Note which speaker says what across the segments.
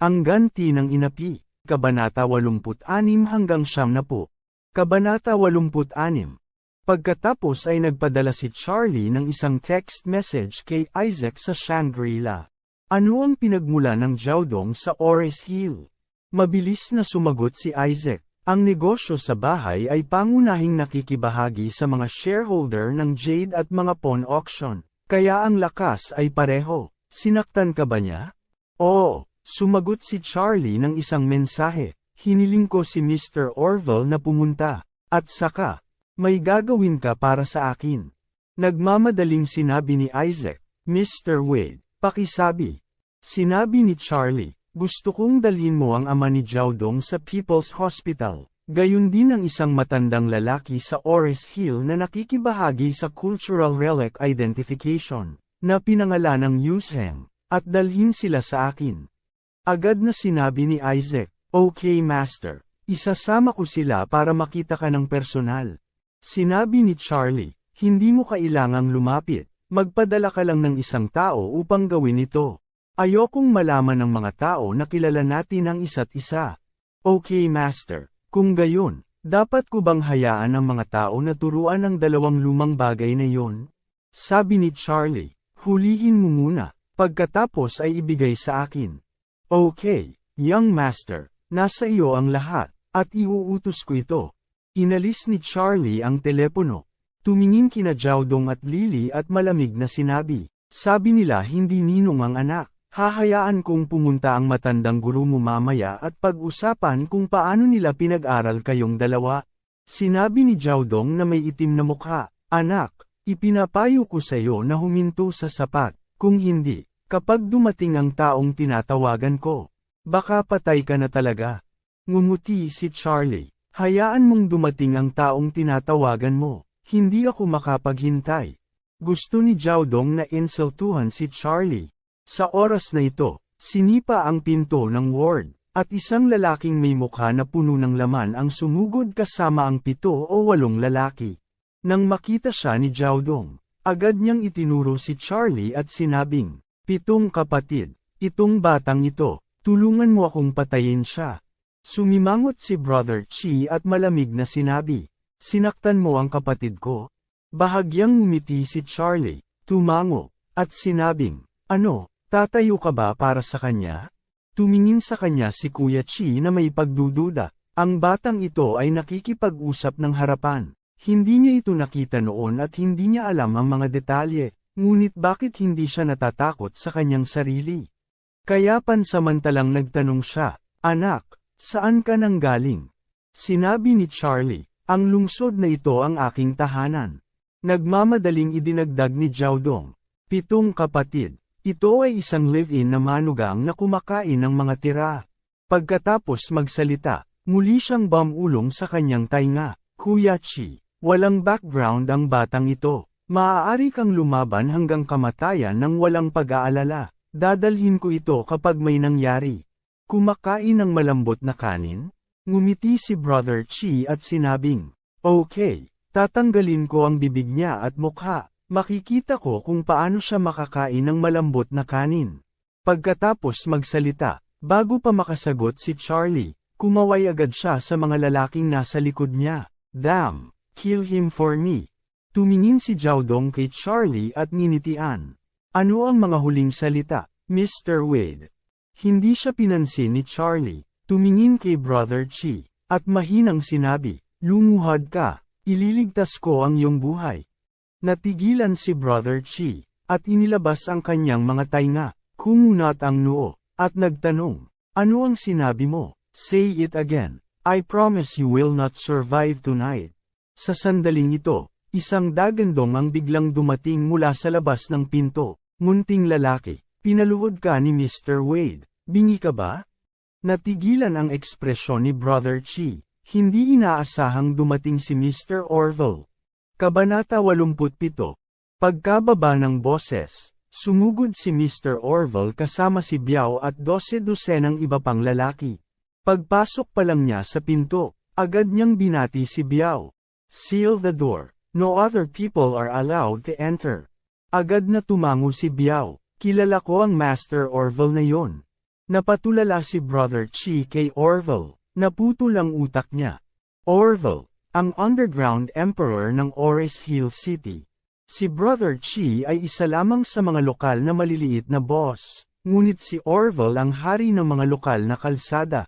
Speaker 1: Ang ganti ng inapi, Kabanata 86 hanggang 70. Kabanata 86. Pagkatapos ay nagpadala si Charlie ng isang text message kay Isaac sa Shangri-La. Ano ang pinagmula ng Jiaodong sa Ores Hill? Mabilis na sumagot si Isaac. Ang negosyo sa bahay ay pangunahing nakikibahagi sa mga shareholder ng Jade at mga pawn auction, kaya ang lakas ay pareho. Sinaktan ka ba niya? Oo, sumagot si Charlie ng isang mensahe. Hiniling ko si Mr. Orville na pumunta. At saka, may gagawin ka para sa akin. Nagmamadaling sinabi ni Isaac, Mr. Wade, pakisabi. Sinabi ni Charlie, gusto kong dalhin mo ang ama ni Jiaodong sa People's Hospital. Gayun din ang isang matandang lalaki sa Ores Hill na nakikibahagi sa Cultural Relic Identification, na pinangalan ng Yusheng, at dalhin sila sa akin. Agad na sinabi ni Isaac, Okay master, isasama ko sila para makita ka ng personal. Sinabi ni Charlie, hindi mo kailangang lumapit, magpadala ka lang ng isang tao upang gawin ito. Ayokong malaman ng mga tao na kilala natin ang isa't isa. Okay master, kung gayon, dapat ko bang hayaan ang mga tao na turuan ang dalawang lumang bagay na yon? Sabi ni Charlie, hulihin mo muna, pagkatapos ay ibigay sa akin. Okay, young master, nasa iyo ang lahat, at iuutos ko ito. Inalis ni Charlie ang telepono. Tumingin kina Jiaodong at Lily at malamig na sinabi, sabi nila hindi ninong ang anak. Hahayaan kong pumunta ang matandang guru mo mamaya at pag-usapan kung paano nila pinag-aral kayong dalawa. Sinabi ni Jiaodong na may itim na mukha, Anak, ipinapayo ko sa iyo na huminto sa sapat, kung hindi, kapag dumating ang taong tinatawagan ko, baka patay ka na talaga. Ngumuti si Charlie, hayaan mong dumating ang taong tinatawagan mo, hindi ako makapaghintay. Gusto ni Jiaodong na insultuhan si Charlie. Sa oras na ito, sinipa ang pinto ng ward, at isang lalaking may mukha na puno ng laman ang sumugod kasama ang pito o walong lalaki. Nang makita siya ni Jiaodong, agad niyang itinuro si Charlie at sinabing, Pitong kapatid, itong batang ito, tulungan mo akong patayin siya. Sumimangot si Brother Chi at malamig na sinabi, Sinaktan mo ang kapatid ko? Bahagyang ngumiti si Charlie, tumango, at sinabing, Ano, Tatayo ka ba para sa kanya? Tumingin sa kanya si Kuya Chi na may pagdududa. Ang batang ito ay nakikipag-usap ng harapan. Hindi niya ito nakita noon at hindi niya alam ang mga detalye, ngunit bakit hindi siya natatakot sa kanyang sarili? Kaya pansamantalang nagtanong siya, Anak, saan ka nang galing? Sinabi ni Charlie, ang lungsod na ito ang aking tahanan. Nagmamadaling idinagdag ni Jiaodong. Pitong kapatid, ito ay isang live-in na manugang na kumakain ng mga tira. Pagkatapos magsalita, muli siyang bamulong sa kanyang tainga. Kuya Chi, walang background ang batang ito. Maaari kang lumaban hanggang kamatayan ng walang pag-aalala. Dadalhin ko ito kapag may nangyari. Kumakain ng malambot na kanin? Ngumiti si Brother Chi at sinabing, Okay, tatanggalin ko ang bibig niya at mukha. Makikita ko kung paano siya makakain ng malambot na kanin. Pagkatapos magsalita, bago pa makasagot si Charlie, kumaway agad siya sa mga lalaking nasa likod niya. Damn, kill him for me. Tumingin si Jiaodong kay Charlie at ninitian. Ano ang mga huling salita, Mr. Wade? Hindi siya pinansin ni Charlie, tumingin kay Brother Chi, at mahinang sinabi, lumuhad ka, ililigtas ko ang iyong buhay. Natigilan si Brother Chi, at inilabas ang kanyang mga tainga, kumunat ang noo, at nagtanong, Ano ang sinabi mo? Say it again. I promise you will not survive tonight. Sa sandaling ito, isang dagandong ang biglang dumating mula sa labas ng pinto, munting lalaki, pinaluhod ka ni Mr. Wade. Bingi ka ba? Natigilan ang ekspresyon ni Brother Chi. Hindi inaasahang dumating si Mr. Orville. Kabanata 87. Pagkababa ng boses, sumugod si Mr. Orville kasama si Biao at 12 dosenang iba pang lalaki. Pagpasok pa lang niya sa pinto, agad niyang binati si Biao. Seal the door. No other people are allowed to enter. Agad na tumango si Biao. Kilala ko ang Master Orville na yon. Napatulala si Brother Chi kay Orville. Naputol ang utak niya. Orville, ang underground emperor ng Ores Hill City. Si Brother Chi ay isa lamang sa mga lokal na maliliit na boss, ngunit si Orville ang hari ng mga lokal na kalsada.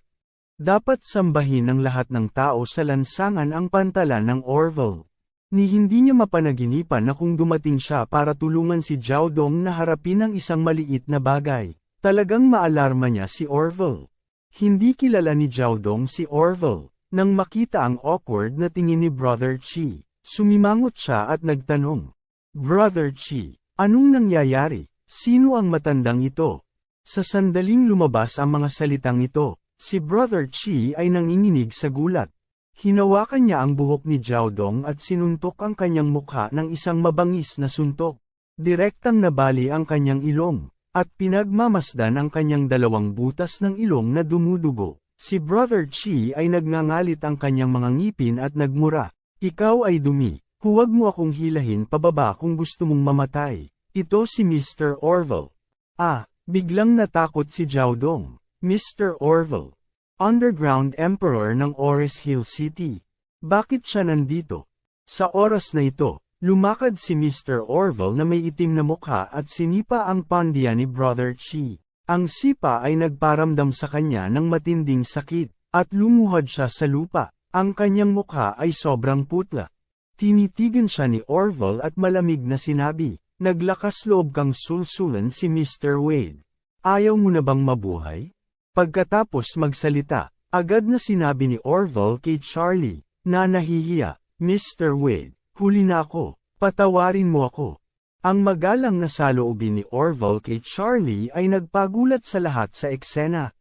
Speaker 1: Dapat sambahin ng lahat ng tao sa lansangan ang pantalan ng Orville. Ni hindi niya mapanaginipan na kung dumating siya para tulungan si Jiao Dong na harapin ang isang maliit na bagay. Talagang maalarma niya si Orville. Hindi kilala ni Jiao Dong si Orville. Nang makita ang awkward na tingin ni Brother Chi, sumimangot siya at nagtanong. Brother Chi, anong nangyayari? Sino ang matandang ito? Sa sandaling lumabas ang mga salitang ito, si Brother Chi ay nanginginig sa gulat. Hinawakan niya ang buhok ni Jiao Dong at sinuntok ang kanyang mukha ng isang mabangis na suntok. Direktang nabali ang kanyang ilong, at pinagmamasdan ang kanyang dalawang butas ng ilong na dumudugo. Si Brother Chi ay nagngangalit ang kanyang mga ngipin at nagmura. Ikaw ay dumi, huwag mo akong hilahin pababa kung gusto mong mamatay. Ito si Mr. Orville. Ah, biglang natakot si Jiao Dong. Mr. Orville, Underground Emperor ng Ores Hill City. Bakit siya nandito? Sa oras na ito, lumakad si Mr. Orville na may itim na mukha at sinipa ang pandya ni Brother Chi. Ang sipa ay nagparamdam sa kanya ng matinding sakit, at lumuhad siya sa lupa. Ang kanyang mukha ay sobrang putla. Tinitigan siya ni Orville at malamig na sinabi, Naglakas loob kang sulsulan si Mr. Wade. Ayaw mo na bang mabuhay? Pagkatapos magsalita, agad na sinabi ni Orville kay Charlie, na nahihiya, Mr. Wade, huli na ako, patawarin mo ako. Ang magalang na saloobin ni Orville kay Charlie ay nagpagulat sa lahat sa eksena.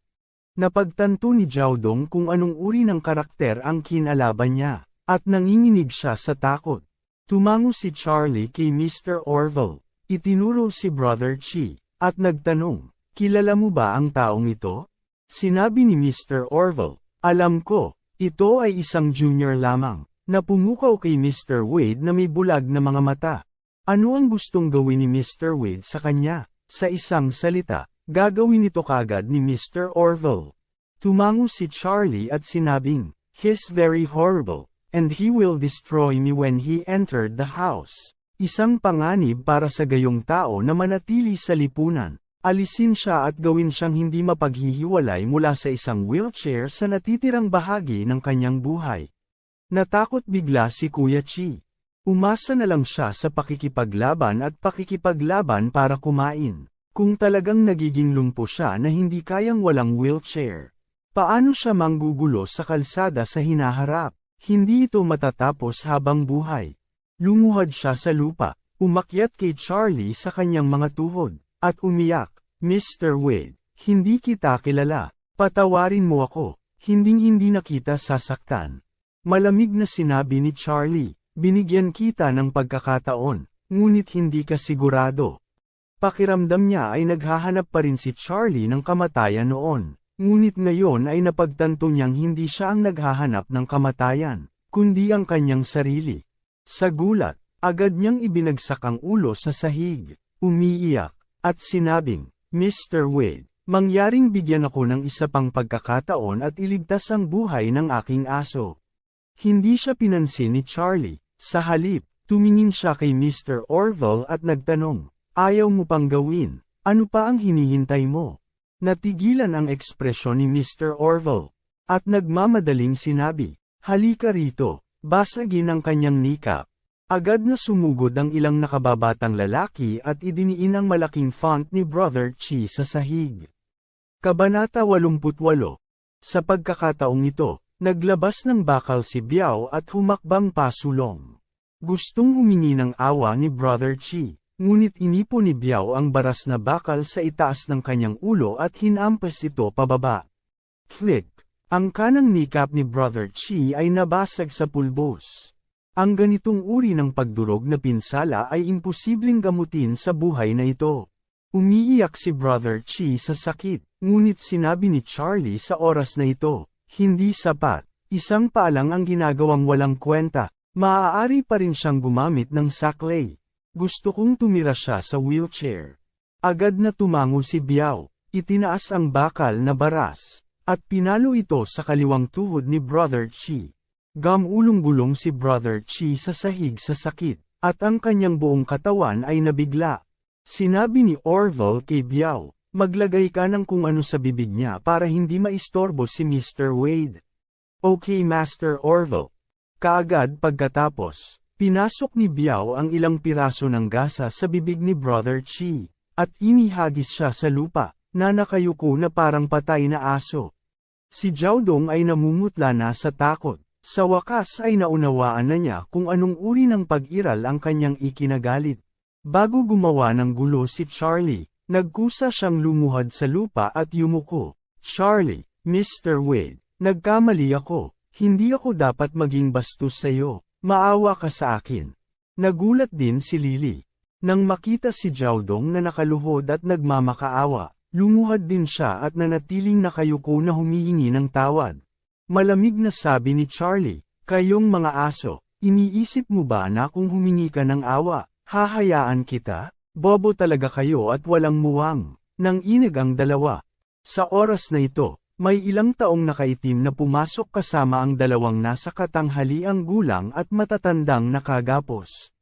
Speaker 1: Napagtanto ni Jiao Dong kung anong uri ng karakter ang kinalaban niya, at nanginginig siya sa takot. Tumango si Charlie kay Mr. Orville, itinuro si Brother Chi, at nagtanong, kilala mo ba ang taong ito? Sinabi ni Mr. Orville, alam ko, ito ay isang junior lamang, na pumukaw kay Mr. Wade na may bulag na mga mata. Ano ang gustong gawin ni Mr. Wade sa kanya? Sa isang salita, gagawin ito kagad ni Mr. Orville. Tumango si Charlie at sinabing, He's very horrible, and he will destroy me when he entered the house. Isang panganib para sa gayong tao na manatili sa lipunan. Alisin siya at gawin siyang hindi mapaghihiwalay mula sa isang wheelchair sa natitirang bahagi ng kanyang buhay. Natakot bigla si Kuya Chi. Umasa na lang siya sa pakikipaglaban at pakikipaglaban para kumain. Kung talagang nagiging lumpo siya na hindi kayang walang wheelchair. Paano siya manggugulo sa kalsada sa hinaharap? Hindi ito matatapos habang buhay. Lumuhad siya sa lupa, umakyat kay Charlie sa kanyang mga tuhod. At umiyak, Mr. Wade, hindi kita kilala, patawarin mo ako, hinding-hindi na kita sasaktan. Malamig na sinabi ni Charlie, binigyan kita ng pagkakataon, ngunit hindi ka sigurado. Pakiramdam niya ay naghahanap pa rin si Charlie ng kamatayan noon, ngunit ngayon ay napagtanto niyang hindi siya ang naghahanap ng kamatayan, kundi ang kanyang sarili. Sa gulat, agad niyang ibinagsak ang ulo sa sahig, umiiyak, at sinabing, Mr. Wade, mangyaring bigyan ako ng isa pang pagkakataon at iligtas ang buhay ng aking aso. Hindi siya pinansin ni Charlie, sa halip, tumingin siya kay Mr. Orville at nagtanong, ayaw mo pang gawin, ano pa ang hinihintay mo? Natigilan ang ekspresyon ni Mr. Orville, at nagmamadaling sinabi, halika rito, basagin ang kanyang nikap. Agad na sumugod ang ilang nakababatang lalaki at idiniin ang malaking font ni Brother Chi sa sahig. Kabanata 88 Sa pagkakataong ito, naglabas ng bakal si Biao at humakbang pasulong. Gustong humingi ng awa ni Brother Chi, Ngunit inipo ni Biao ang baras na bakal sa itaas ng kanyang ulo at hinampas ito pababa. Click! Ang kanang nikap ni Brother Chi ay nabasag sa pulbos. Ang ganitong uri ng pagdurog na pinsala ay imposibleng gamutin sa buhay na ito. Umiiyak si Brother Chi sa sakit, ngunit sinabi ni Charlie sa oras na ito, hindi sapat, isang paalang ang ginagawang walang kwenta, maaari pa rin siyang gumamit ng saklay. Gusto kong tumira siya sa wheelchair. Agad na tumango si Biao, itinaas ang bakal na baras, at pinalo ito sa kaliwang tuhod ni Brother Chi. Gamulong-gulong si Brother Chi sa sahig sa sakit, at ang kanyang buong katawan ay nabigla. Sinabi ni Orville kay Biao, maglagay ka ng kung ano sa bibig niya para hindi maistorbo si Mr. Wade. Okay Master Orville. Kaagad pagkatapos, pinasok ni Biao ang ilang piraso ng gasa sa bibig ni Brother Chi, at inihagis siya sa lupa, na nakayuko na parang patay na aso. Si Jiaodong ay namumutla na sa takot. Sa wakas ay naunawaan na niya kung anong uri ng pag-iral ang kanyang ikinagalit. Bago gumawa ng gulo si Charlie, nagkusa siyang lumuhad sa lupa at yumuko. Charlie, Mr. Wade, nagkamali ako. Hindi ako dapat maging bastos sa iyo. Maawa ka sa akin. Nagulat din si Lily. Nang makita si Jiaodong na nakaluhod at nagmamakaawa, lumuhad din siya at nanatiling nakayuko na humihingi ng tawad. Malamig na sabi ni Charlie, kayong mga aso, iniisip mo ba na kung humingi ka ng awa, hahayaan kita? Bobo talaga kayo at walang muwang. Nang inig ang dalawa. Sa oras na ito, may ilang taong nakaitim na pumasok kasama ang dalawang nasa katanghaliang gulang at matatandang nakagapos.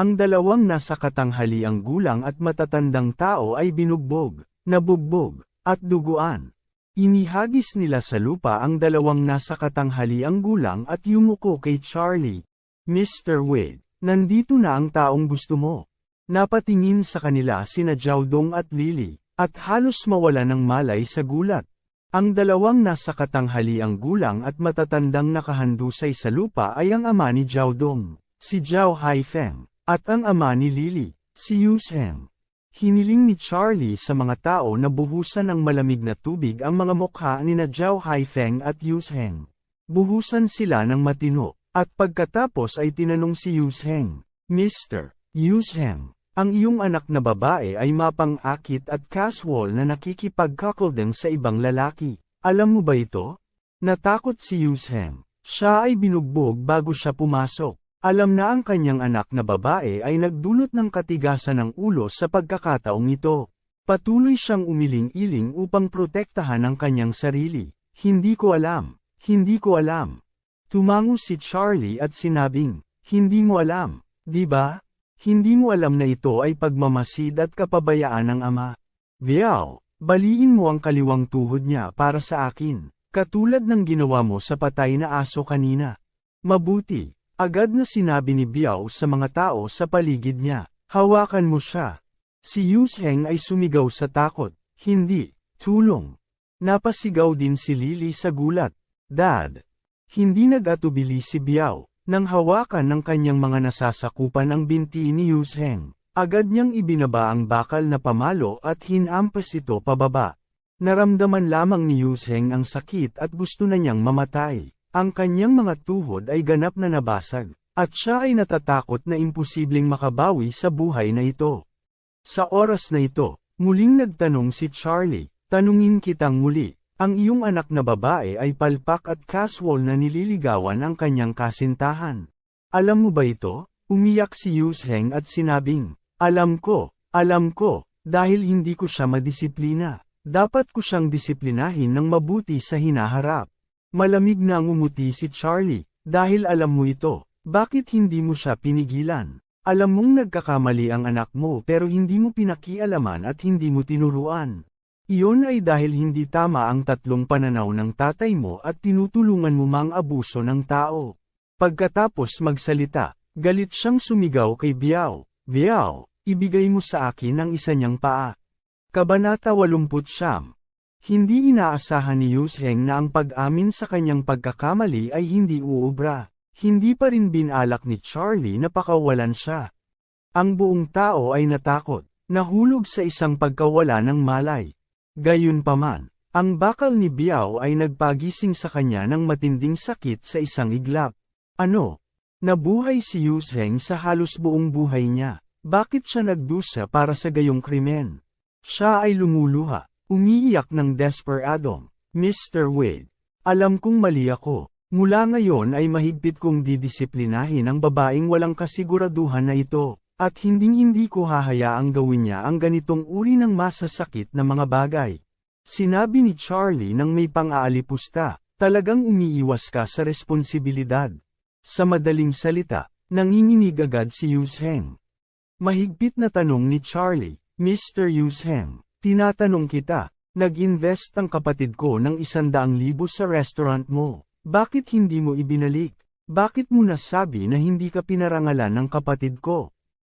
Speaker 1: Ang dalawang nasa katanghaliang gulang at matatandang tao ay binugbog, nabugbog, at duguan. Inihagis nila sa lupa ang dalawang nasa katanghaliang gulang at yumuko kay Charlie. Mr. Wade, nandito na ang taong gusto mo. Napatingin sa kanila sina Jiaodong at Lily, at halos mawala ng malay sa gulat. Ang dalawang nasa katanghaliang gulang at matatandang nakahandusay sa lupa ay ang ama ni Jiaodong, si Jiao Haifeng, at ang ama ni Lily, si Yu Sheng. Hiniling ni Charlie sa mga tao na buhusan ng malamig na tubig ang mga mukha ni na Jiao Haifeng at Yu Sheng. Buhusan sila ng matino, at pagkatapos ay tinanong si Yu Sheng, Mr. Yu Sheng, ang iyong anak na babae ay mapang-akit at casual na nakikipagkakoldeng sa ibang lalaki. Alam mo ba ito? Natakot si Yu Sheng. Siya ay binugbog bago siya pumasok. Alam na ang kanyang anak na babae ay nagdulot ng katigasan ng ulo sa pagkakataong ito. Patuloy siyang umiling-iling upang protektahan ang kanyang sarili. Hindi ko alam. Hindi ko alam. Tumango si Charlie at sinabing, Hindi mo alam, di ba? Hindi mo alam na ito ay pagmamasid at kapabayaan ng ama. Viao, baliin mo ang kaliwang tuhod niya para sa akin, katulad ng ginawa mo sa patay na aso kanina. Mabuti, agad na sinabi ni Biao sa mga tao sa paligid niya, hawakan mo siya. Si Yu Sheng ay sumigaw sa takot, hindi, tulong. Napasigaw din si Lily sa gulat, Dad. Hindi nag-atubili si Biao, nang hawakan ng kanyang mga nasasakupan ang binti ni Yu Sheng. Agad niyang ibinaba ang bakal na pamalo at hinampas ito pababa. Naramdaman lamang ni Yu Sheng ang sakit at gusto na niyang mamatay. Ang kanyang mga tuhod ay ganap na nabasag, at siya ay natatakot na imposibleng makabawi sa buhay na ito. Sa oras na ito, muling nagtanong si Charlie, tanungin kitang muli, ang iyong anak na babae ay palpak at casual na nililigawan ang kanyang kasintahan. Alam mo ba ito? Umiyak si Yu Sheng at sinabing, alam ko, alam ko, dahil hindi ko siya madisiplina. Dapat ko siyang disiplinahin ng mabuti sa hinaharap. Malamig na ngumuti si Charlie, dahil alam mo ito, bakit hindi mo siya pinigilan? Alam mong nagkakamali ang anak mo pero hindi mo pinakialaman at hindi mo tinuruan. Iyon ay dahil hindi tama ang tatlong pananaw ng tatay mo at tinutulungan mo mang abuso ng tao. Pagkatapos magsalita, galit siyang sumigaw kay Biao, Biao, ibigay mo sa akin ang isa niyang paa. Kabanata 80 Hindi inaasahan ni Yusheng na ang pag-amin sa kanyang pagkakamali ay hindi uubra. Hindi pa rin binalak ni Charlie na pakawalan siya. Ang buong tao ay natakot, nahulog sa isang pagkawala ng malay. Gayunpaman, ang bakal ni Biao ay nagpagising sa kanya ng matinding sakit sa isang iglap. Ano? Nabuhay si Yuzheng sa halos buong buhay niya. Bakit siya nagdusa para sa gayong krimen? Siya ay lumuluha, umiiyak ng desperadong, Mr. Wade. Alam kong mali ako. Mula ngayon ay mahigpit kong didisiplinahin ang babaeng walang kasiguraduhan na ito, at hinding-hindi ko hahayaang gawin niya ang ganitong uri ng masasakit na mga bagay. Sinabi ni Charlie nang may pang-aalipusta, talagang umiiwas ka sa responsibilidad. Sa madaling salita, nanginginig agad si Yuzheng. Mahigpit na tanong ni Charlie, Mr. Yuzheng, tinatanong kita, nag-invest ang kapatid ko ng isandaang libo sa restaurant mo. Bakit hindi mo ibinalik? Bakit mo nasabi na hindi ka pinarangalan ng kapatid ko?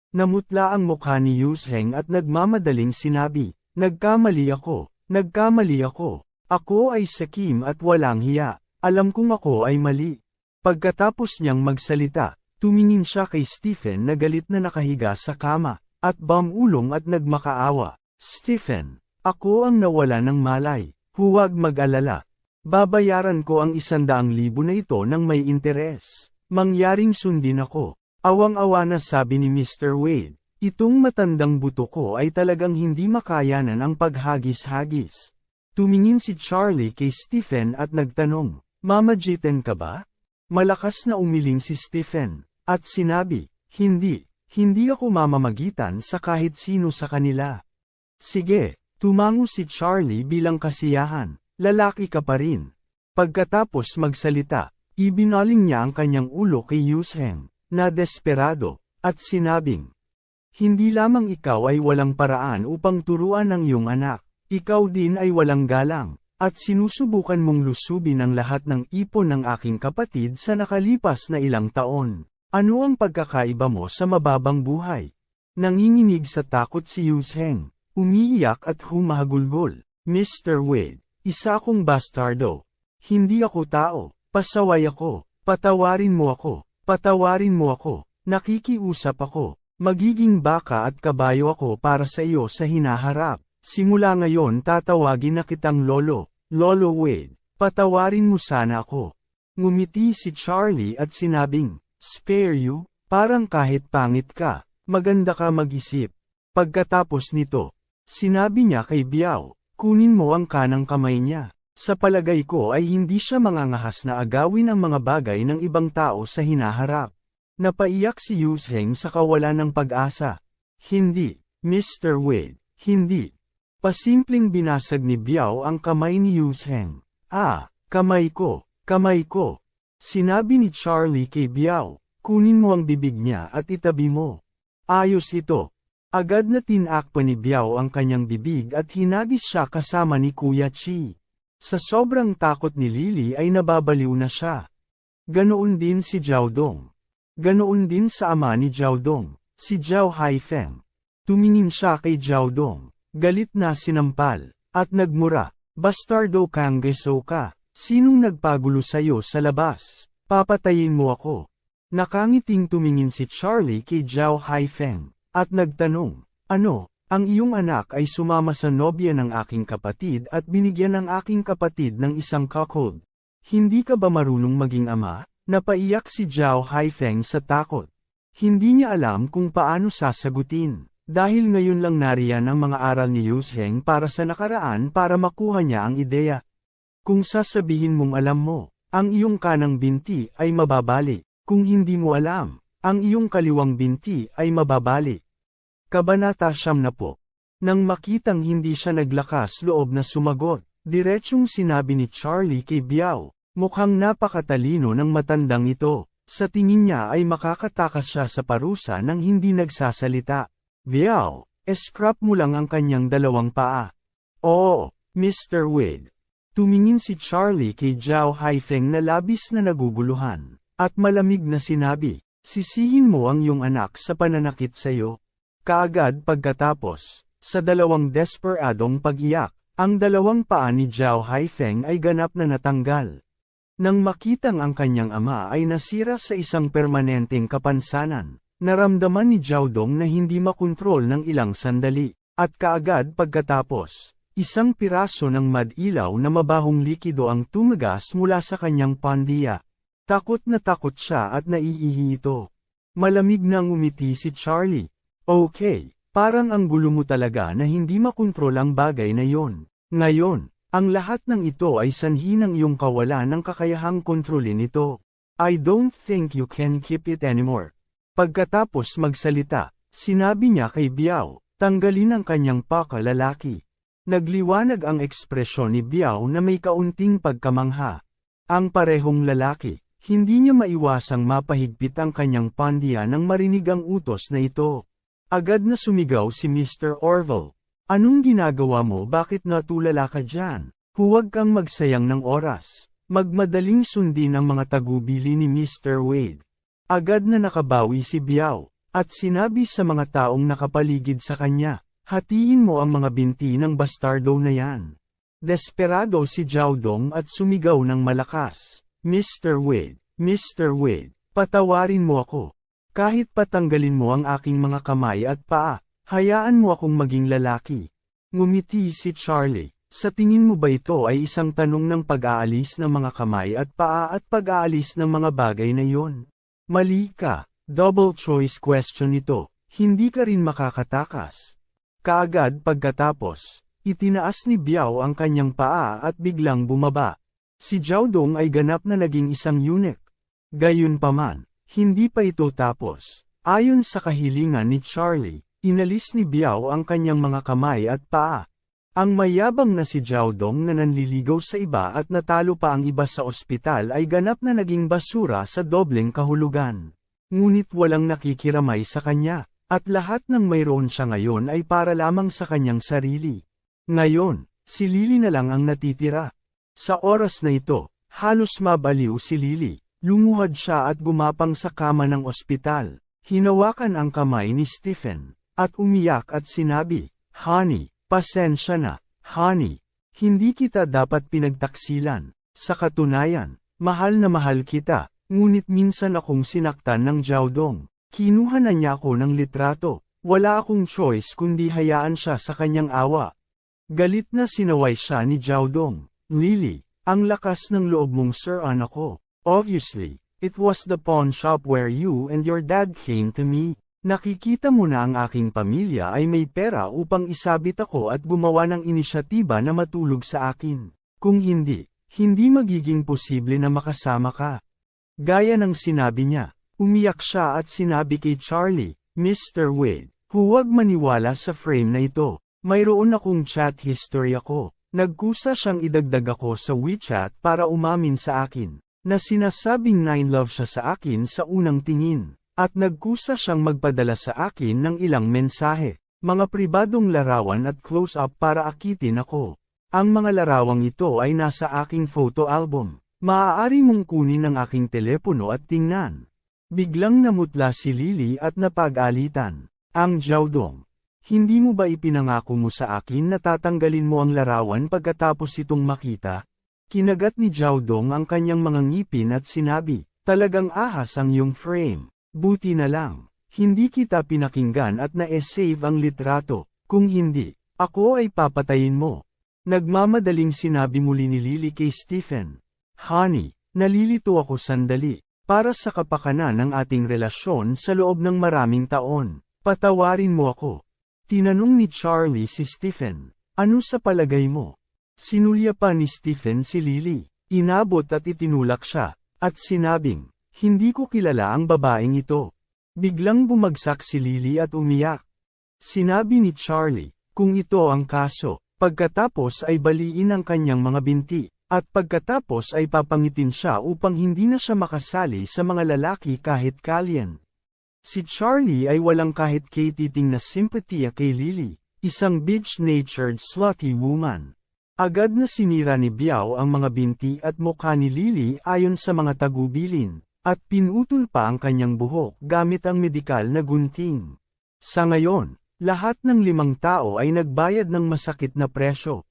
Speaker 1: Namutla ang mukha ni Yuzheng at nagmamadaling sinabi, Nagkamali ako, nagkamali ako. Ako ay sakim at walang hiya. Alam kong ako ay mali. Pagkatapos niyang magsalita, tumingin siya kay Stephen na galit na nakahiga sa kama, at bamulong at nagmakaawa. Stephen, ako ang nawala ng malay. Huwag mag-alala, Babayaran ko ang isandaang libo na ito ng may interes. Mangyaring sundin ako. Awang-awa na sabi ni Mr. Wade, itong matandang buto ko ay talagang hindi makayanan ang paghagis-hagis. Tumingin si Charlie kay Stephen at nagtanong, Mama Jiten ka ba? Malakas na umiling si Stephen, at sinabi, Hindi, hindi ako mamamagitan sa kahit sino sa kanila. Sige, tumango si Charlie bilang kasiyahan. Lalaki ka pa rin. Pagkatapos magsalita, ibinaling niya ang kanyang ulo kay Yusheng, na desperado, at sinabing, Hindi lamang ikaw ay walang paraan upang turuan ng iyong anak, ikaw din ay walang galang, at sinusubukan mong lusubin ang lahat ng ipon ng aking kapatid sa nakalipas na ilang taon. Ano ang pagkakaiba mo sa mababang buhay? Nanginginig sa takot si Yusheng, umiiyak at humahagulgol. Mr. Wade, isa akong bastardo. Hindi ako tao, pasaway ako, patawarin mo ako, patawarin mo ako, nakikiusap ako, magiging baka at kabayo ako para sa iyo sa hinaharap. Simula ngayon tatawagin na kitang Lolo, Lolo Wade, patawarin mo sana ako. Ngumiti si Charlie at sinabing, spare you, parang kahit pangit ka, maganda ka mag-isip. Pagkatapos nito, sinabi niya kay Biao, Kunin mo ang kanang kamay niya. Sa palagay ko ay hindi siya mangangahas na agawin ang mga bagay ng ibang tao sa hinaharap. Napaiyak si Yusheng sa kawalan ng pag-asa. Hindi, Mr. Wade, hindi. Pasimpleng binasag ni Biao ang kamay ni Yusheng. Ah, kamay ko, kamay ko. Sinabi ni Charlie kay Biao, kunin mo ang bibig niya at itabi mo. Ayos ito, Agad na tinakpa ni Biao ang kanyang bibig at hinagis siya kasama ni Kuya Chi. Sa sobrang takot ni Lily ay nababaliw na siya. Ganoon din si Jiao Dong. Ganoon din sa ama ni Jiao Dong, si Jiao Haifeng. Tumingin siya kay Jiao Dong, galit na sinampal, at nagmura, Bastardo kang geso ka, sinong nagpagulo sa'yo sa labas? Papatayin mo ako. Nakangiting tumingin si Charlie kay Jiao Haifeng. At nagtanong, ano, ang iyong anak ay sumama sa nobya ng aking kapatid at binigyan ng aking kapatid ng isang cuckold. Hindi ka ba marunong maging ama? Napaiyak si Zhao Haifeng sa takot. Hindi niya alam kung paano sasagutin. Dahil ngayon lang nariyan ang mga aral ni Yusheng para sa nakaraan para makuha niya ang ideya. Kung sasabihin mong alam mo, ang iyong kanang binti ay mababali. Kung hindi mo alam, ang iyong kaliwang binti ay mababali. Kabanata siyam na po. Nang makitang hindi siya naglakas loob na sumagot, diretsyong sinabi ni Charlie kay Biao, mukhang napakatalino ng matandang ito. Sa tingin niya ay makakatakas siya sa parusa nang hindi nagsasalita. Biao, escrap mo lang ang kanyang dalawang paa. Oo, Mr. Wade. Tumingin si Charlie kay Zhao Haifeng na labis na naguguluhan, at malamig na sinabi, Sisihin mo ang iyong anak sa pananakit sa iyo. Kaagad pagkatapos, sa dalawang desperadong pag-iyak, ang dalawang paa ni Zhao Haifeng ay ganap na natanggal. Nang makitang ang kanyang ama ay nasira sa isang permanenteng kapansanan, Naramdaman ni Jiaodong na hindi makontrol ng ilang sandali, at kaagad pagkatapos, isang piraso ng madilaw na mabahong likido ang tumagas mula sa kanyang pandiya. Takot na takot siya at naiihi ito. Malamig na ngumiti si Charlie. Okay, parang ang gulo mo talaga na hindi makontrol ang bagay na yon. Ngayon, ang lahat ng ito ay sanhi ng iyong kawalan ng kakayahang kontrolin ito. I don't think you can keep it anymore. Pagkatapos magsalita, sinabi niya kay Biao, tanggalin ang kanyang pakalalaki. Nagliwanag ang ekspresyon ni Biao na may kaunting pagkamangha. Ang parehong lalaki, hindi niya maiwasang mapahigpit ang kanyang pandiya nang marinig ang utos na ito. Agad na sumigaw si Mr. Orville. Anong ginagawa mo bakit natulala ka dyan? Huwag kang magsayang ng oras. Magmadaling sundin ang mga tagubili ni Mr. Wade. Agad na nakabawi si Biao, at sinabi sa mga taong nakapaligid sa kanya, hatiin mo ang mga binti ng bastardo na yan. Desperado si Jiaodong at sumigaw ng malakas, Mr. Wade, Mr. Wade, patawarin mo ako. Kahit patanggalin mo ang aking mga kamay at paa, hayaan mo akong maging lalaki. Ngumiti si Charlie. Sa tingin mo ba ito ay isang tanong ng pag-aalis ng mga kamay at paa at pag-aalis ng mga bagay na yon? Mali ka, double choice question ito, hindi ka rin makakatakas. Kaagad pagkatapos, itinaas ni Biao ang kanyang paa at biglang bumaba. Si Jiaodong ay ganap na naging isang eunuch. Gayunpaman, hindi pa ito tapos. Ayon sa kahilingan ni Charlie, inalis ni Biao ang kanyang mga kamay at paa. Ang mayabang na si Jiaodong na nanliligaw sa iba at natalo pa ang iba sa ospital ay ganap na naging basura sa dobleng kahulugan. Ngunit walang nakikiramay sa kanya, at lahat ng mayroon siya ngayon ay para lamang sa kanyang sarili. Ngayon, si Lily na lang ang natitira. Sa oras na ito, halos mabaliw si Lily. Lumuhad siya at gumapang sa kama ng ospital. Hinawakan ang kamay ni Stephen, at umiyak at sinabi, Honey, Pasensya na, honey. Hindi kita dapat pinagtaksilan. Sa katunayan, mahal na mahal kita, ngunit minsan akong sinaktan ng Jiaodong. Kinuha na niya ako ng litrato. Wala akong choice kundi hayaan siya sa kanyang awa. Galit na sinaway siya ni Jiaodong. Lily, ang lakas ng loob mong sir anak ko. Obviously, it was the pawn shop where you and your dad came to me. Nakikita mo na ang aking pamilya ay may pera upang isabit ako at gumawa ng inisyatiba na matulog sa akin. Kung hindi, hindi magiging posible na makasama ka. Gaya ng sinabi niya, umiyak siya at sinabi kay Charlie, Mr. Wade, huwag maniwala sa frame na ito. Mayroon akong chat history ako. Nagkusa siyang idagdag ako sa WeChat para umamin sa akin, na sinasabing nine love siya sa akin sa unang tingin. At nagkusa siyang magpadala sa akin ng ilang mensahe, mga pribadong larawan at close-up para akitin ako. Ang mga larawang ito ay nasa aking photo album. Maaari mong kunin ang aking telepono at tingnan. Biglang namutla si Lily at napag-alitan. Ang Jiaodong. Hindi mo ba ipinangako mo sa akin na tatanggalin mo ang larawan pagkatapos itong makita? Kinagat ni Jiaodong ang kanyang mga ngipin at sinabi, talagang ahas ang iyong frame. Buti na lang, hindi kita pinakinggan at na-save ang litrato, kung hindi, ako ay papatayin mo. Nagmamadaling sinabi muli ni Lily kay Stephen. Honey, nalilito ako sandali, para sa kapakanan ng ating relasyon sa loob ng maraming taon. Patawarin mo ako. Tinanong ni Charlie si Stephen, ano sa palagay mo? Sinulya pa ni Stephen si Lily, inabot at itinulak siya, at sinabing, hindi ko kilala ang babaeng ito. Biglang bumagsak si Lily at umiyak. Sinabi ni Charlie, kung ito ang kaso, pagkatapos ay baliin ang kanyang mga binti, at pagkatapos ay papangitin siya upang hindi na siya makasali sa mga lalaki kahit kalyan. Si Charlie ay walang kahit katiting na simpatiya kay Lily, isang beach-natured slutty woman. Agad na sinira ni Biao ang mga binti at mukha ni Lily ayon sa mga tagubilin. At pinutol pa ang kanyang buhok gamit ang medikal na gunting. Sa ngayon, lahat ng limang tao ay nagbayad ng masakit na presyo,